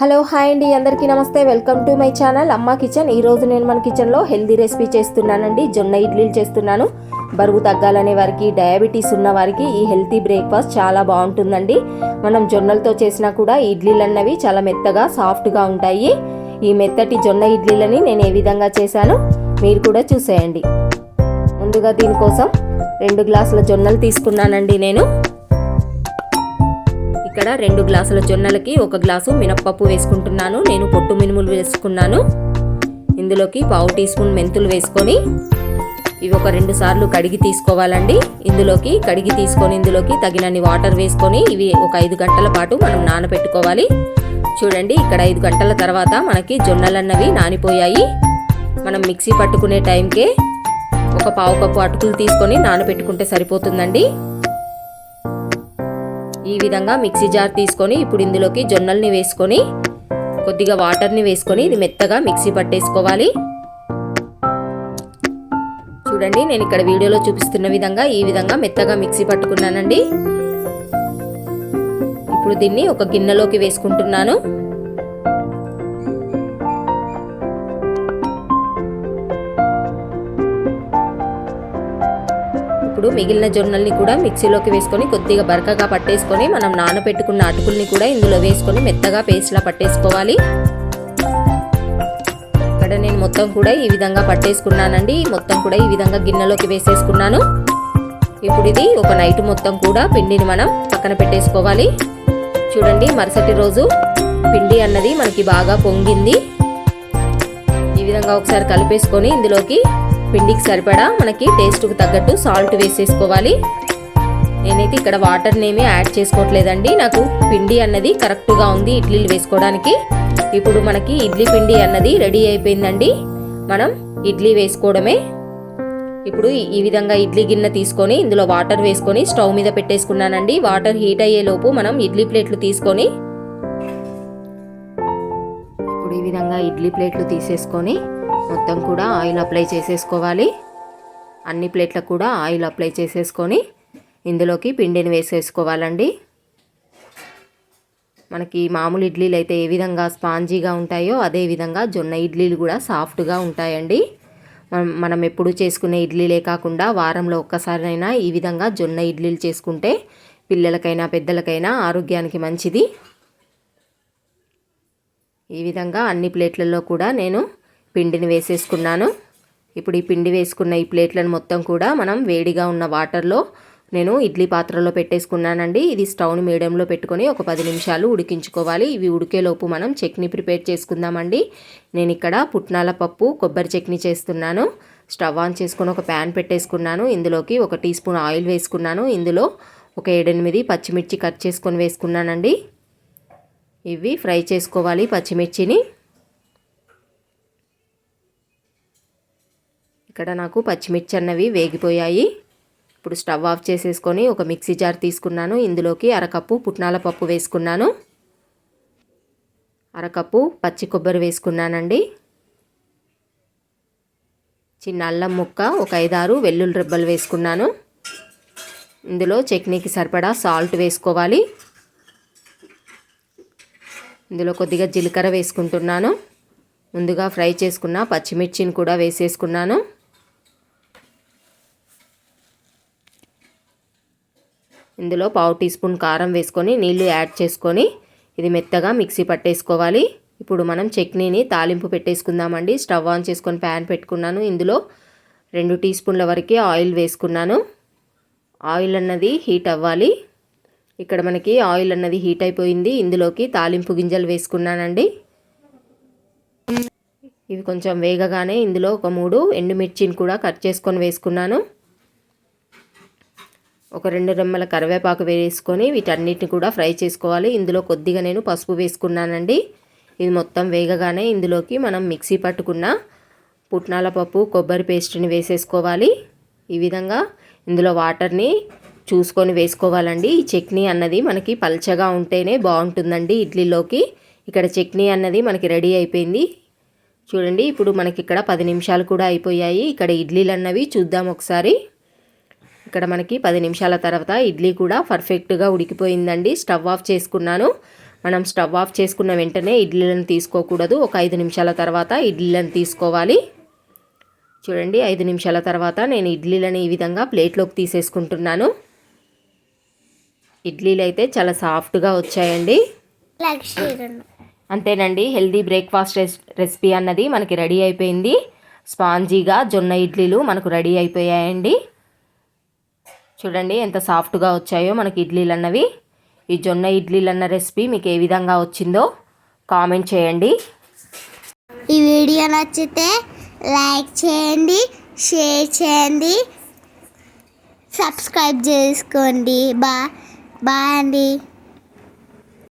Hello hi అండి. అందరికీ నమస్తే. Welcome to my channel Amma kitchen. ఈరోజు నేను మన కిచెన్లో హెల్దీ రెసిపీ చేస్తున్నానండి. జొన్న ఇడ్లీలు చేస్తున్నాను. బరువు తగ్గాలనే వారికి డయాబెటీస్ ఉన్న వారికి ఈ హెల్తీ బ్రేక్ఫాస్ట్ చాలా బాగుంటుందండి. మనం జొన్నలతో చేసినా కూడా ఇడ్లీలు అన్నవి చాలా మెత్తగా సాఫ్ట్గా ఉంటాయి. ఈ మెత్తటి జొన్న ఇడ్లీలని నేను ఏ విధంగా చేశాను మీరు కూడా చూసేయండి. ముందుగా దీనికోసం రెండు గ్లాసుల జొన్నలు తీసుకున్నానండి నేను. ఇక్కడ రెండు గ్లాసుల జొన్నలకి ఒక గ్లాసు మినప్పప్పు వేసుకుంటున్నాను. నేను పొట్టు మినుములు వేసుకున్నాను. ఇందులోకి పావు టీ స్పూన్ మెంతులు వేసుకొని ఇవి ఒక రెండు సార్లు కడిగి తీసుకోవాలండి. ఇందులోకి కడిగి తీసుకొని ఇందులోకి తగినన్ని వాటర్ వేసుకొని ఇవి ఒక ఐదు గంటల పాటు మనం నానబెట్టుకోవాలి. చూడండి ఇక్కడ ఐదు గంటల తర్వాత మనకి జొన్నలన్నవి నానిపోయాయి. మనం మిక్సీ పట్టుకునే టైంకే ఒక పావు కప్పు అటుకులు తీసుకొని నానబెట్టుకుంటే సరిపోతుందండి. ఈ విధంగా మిక్సీ జార్ తీసుకొని ఇప్పుడు ఇందులోకి జొన్నల్ని వేసుకొని కొద్దిగా వాటర్ని వేసుకొని ఇది మెత్తగా మిక్సీ పట్టేసుకోవాలి. చూడండి నేను ఇక్కడ వీడియోలో చూపిస్తున్న విధంగా ఈ విధంగా మెత్తగా మిక్సీ పట్టుకున్నానండి. ఇప్పుడు దీన్ని ఒక గిన్నెలోకి వేసుకుంటున్నాను. ఇప్పుడు మిగిలిన జొన్నల్ని కూడా మిక్సీలోకి వేసుకొని కొద్దిగా బరకగా పట్టేసుకొని మనం నానబెట్టుకున్న అటుకుల్ని కూడా ఇందులో వేసుకొని మెత్తగా పేస్ట్లా పట్టేసుకోవాలి. ఇక్కడ నేను మొత్తం కూడా ఈ విధంగా పట్టేసుకున్నానండి. మొత్తం కూడా ఈ విధంగా గిన్నెలోకి వేసేసుకున్నాను. ఇప్పుడు ఇది ఒక నైట్ మొత్తం కూడా పిండిని మనం పక్కన పెట్టేసుకోవాలి. చూడండి మరుసటి రోజు పిండి అన్నది మనకి బాగా పొంగింది. ఈ విధంగా ఒకసారి కలిపేసుకొని ఇందులోకి పిండికి సరిపడా మనకి టేస్ట్కి తగ్గట్టు సాల్ట్ వేసేసుకోవాలి. నేనైతే ఇక్కడ వాటర్ని ఏమీ యాడ్ చేసుకోవట్లేదండి. నాకు పిండి అన్నది కరెక్ట్గా ఉంది ఇడ్లీలు వేసుకోవడానికి. ఇప్పుడు మనకి ఇడ్లీ పిండి అన్నది రెడీ అయిపోయిందండి. మనం ఇడ్లీ వేసుకోవడమే. ఇప్పుడు ఈ విధంగా ఇడ్లీ గిన్నె తీసుకొని ఇందులో వాటర్ వేసుకొని స్టవ్ మీద పెట్టేసుకున్నానండి. వాటర్ హీట్ అయ్యే లోపు మనం ఇడ్లీ ప్లేట్లు తీసుకొని ఇప్పుడు ఈ విధంగా ఇడ్లీ ప్లేట్లు తీసేసుకొని మొత్తం కూడా ఆయిల్ అప్లై చేసేసుకోవాలి. అన్ని ప్లేట్లకు కూడా ఆయిల్ అప్లై చేసేసుకొని ఇందులోకి పిండిని వేసేసుకోవాలండి. మనకి మామూలు ఇడ్లీలు అయితే ఏ విధంగా స్పాంజీగా ఉంటాయో అదే విధంగా జొన్న ఇడ్లీలు కూడా సాఫ్ట్గా ఉంటాయండి. మనం మనం ఎప్పుడు చేసుకునే ఇడ్లీలే కాకుండా వారంలో ఒక్కసారైనా ఈ విధంగా జొన్న ఇడ్లీలు చేసుకుంటే పిల్లలకైనా పెద్దలకైనా ఆరోగ్యానికి మంచిది. ఈ విధంగా అన్ని ప్లేట్లలో కూడా నేను పిండిని వేసేసుకున్నాను. ఇప్పుడు ఈ పిండి వేసుకున్న ఈ ప్లేట్లను మొత్తం కూడా మనం వేడిగా ఉన్న వాటర్లో నేను ఇడ్లీ పాత్రలో పెట్టేసుకున్నానండి. ఇది స్టవ్ని మీడియంలో పెట్టుకొని ఒక పది నిమిషాలు ఉడికించుకోవాలి. ఇవి ఉడికేలోపు మనం చట్నీ ప్రిపేర్ చేసుకుందామండి. నేను ఇక్కడ పుట్నాల పప్పు కొబ్బరి చట్నీ చేస్తున్నాను. స్టవ్ ఆన్ చేసుకొని ఒక ప్యాన్ పెట్టేసుకున్నాను. ఇందులోకి ఒక టీ స్పూన్ ఆయిల్ వేసుకున్నాను. ఇందులో ఒక ఏడెనిమిది పచ్చిమిర్చి కట్ చేసుకొని వేసుకున్నానండి. ఇవి ఫ్రై చేసుకోవాలి పచ్చిమిర్చిని. ఇక్కడ నాకు పచ్చిమిర్చి అన్నవి వేగిపోయాయి. ఇప్పుడు స్టవ్ ఆఫ్ చేసేసుకొని ఒక మిక్సీ జార్ తీసుకున్నాను. ఇందులోకి అరకప్పు పుట్నాల పప్పు వేసుకున్నాను. అరకప్పు పచ్చి కొబ్బరి వేసుకున్నానండి. చిన్న అల్లం ముక్క ఒక ఐదారు వెల్లుల్లి రెబ్బలు వేసుకున్నాను. ఇందులో చట్నీకి సరిపడా సాల్ట్ వేసుకోవాలి. ఇందులో కొద్దిగా జీలకర్ర వేసుకుంటున్నాను. ముందుగా ఫ్రై చేసుకున్న పచ్చిమిర్చిని కూడా వేసేసుకున్నాను. ఇందులో పావు టీ స్పూన్ కారం వేసుకొని నీళ్ళు యాడ్ చేసుకొని ఇది మెత్తగా మిక్సీ పట్టేసుకోవాలి. ఇప్పుడు మనం చట్నీని తాలింపు పెట్టేసుకుందామండి. స్టవ్ ఆన్ చేసుకొని ప్యాన్ పెట్టుకున్నాను. ఇందులో రెండు టీ స్పూన్ల వరకు ఆయిల్ వేసుకున్నాను. ఆయిల్ అన్నది హీట్ అవ్వాలి. ఇక్కడ మనకి ఆయిల్ అన్నది హీట్ అయిపోయింది. ఇందులోకి తాలింపు గింజలు వేసుకున్నానండి. ఇవి కొంచెం వేగగానే ఇందులో ఒక మూడు ఎండుమిర్చిని కూడా కట్ చేసుకొని వేసుకున్నాను. ఒక రెండు రెమ్మల కరివేపాకు వేసుకొని వీటన్నిటిని కూడా ఫ్రై చేసుకోవాలి. ఇందులో కొద్దిగా నేను పసుపు వేసుకున్నానండి. ఇది మొత్తం వేగగానే ఇందులోకి మనం మిక్సీ పట్టుకున్న పుట్నాల పప్పు కొబ్బరి పేస్ట్ని వేసేసుకోవాలి. ఈ విధంగా ఇందులో వాటర్ని చూసుకొని వేసుకోవాలండి. ఈ చట్నీ అన్నది మనకి పల్చగా ఉంటేనే బాగుంటుందండి ఇడ్లీలోకి. ఇక్కడ చట్నీ అన్నది మనకి రెడీ అయిపోయింది. చూడండి ఇప్పుడు మనకి ఇక్కడ పది నిమిషాలు కూడా అయిపోయాయి. ఇక్కడ ఇడ్లీలు అన్నవి చూద్దాం ఒకసారి. ఇక్కడ మనకి పది నిమిషాల తర్వాత ఇడ్లీ కూడా పర్ఫెక్ట్గా ఉడికిపోయిందండి. స్టవ్ ఆఫ్ చేసుకున్నాను. మనం స్టవ్ ఆఫ్ చేసుకున్న వెంటనే ఇడ్లీలను తీసుకోకూడదు. ఒక ఐదు నిమిషాల తర్వాత ఇడ్లీలను తీసుకోవాలి. చూడండి ఐదు నిమిషాల తర్వాత నేను ఇడ్లీలను ఈ విధంగా ప్లేట్లోకి తీసేసుకుంటున్నాను. ఇడ్లీలు అయితే చాలా సాఫ్ట్గా వచ్చాయండి. అంతేనండి హెల్దీ బ్రేక్ఫాస్ట్ రెస్ రెసిపీ అన్నది మనకి రెడీ అయిపోయింది. స్పాంజీగా జొన్న ఇడ్లీలు మనకు రెడీ అయిపోయాయండి. చూడండి ఎంత సాఫ్ట్గా వచ్చాయో మనకి ఇడ్లీలు అన్నవి ఈ జొన్న ఇడ్లీలు అన్న రెసిపీ మీకు ఏ విధంగా వచ్చిందో కామెంట్ చేయండి. ఈ వీడియో నచ్చితే లైక్ చేయండి షేర్ చేయండి. సబ్స్క్రైబ్ చేసుకోండి. బా బాయ్ అండి.